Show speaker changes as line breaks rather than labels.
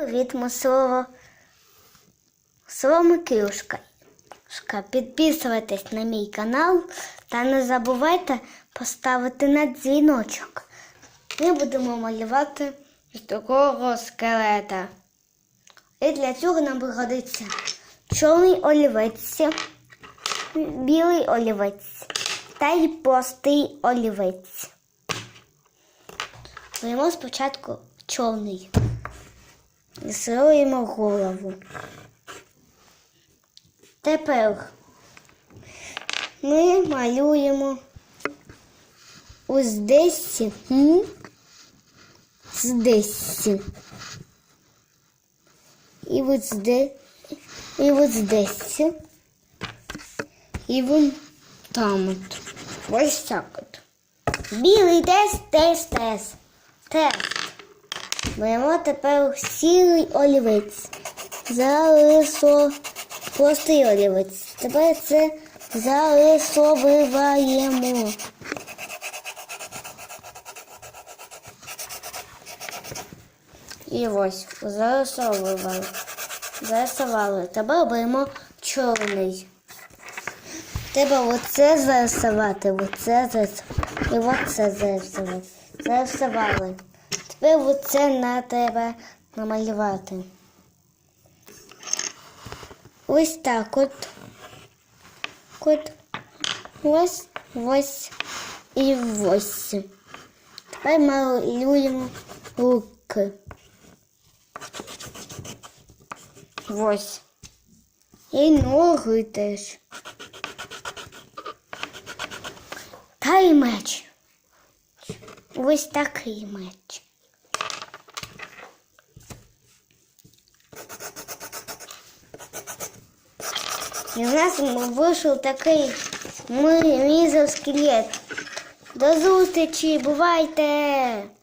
Привіт, ми слово слово Микюшка. Підписуйтесь на мій канал та не забувайте поставити на дзвіночок. Ми будемо малювати з такого скелета. І для цього нам пригодиться чорний олівець, білий олівець та й простий олівець. Беремо спочатку чорний. Зроємо голову. Тепер ми малюємо ось десь, здесь. І ось здесь, і ось здесь. І вон там от. Ось так от. Білий тест, тест, тест. Тест. Беремо тепер сірий олівець. Зарисо простий олівець. Тепер це зарисовуємо. І ось зарисовували. Зарисували. Тепер беремо чорний. Треба оце зарисувати, оце зарисувати і оце зарисувати. Зарисували. Тепер оце на треба намалювати. Ось так от. От. Ось, ось і ось. Тепер малюємо руки. Ось. І ноги теж. Та й меч. Ось такий меч. І в нас вийшов такий мізер. До зустрічі, бувайте!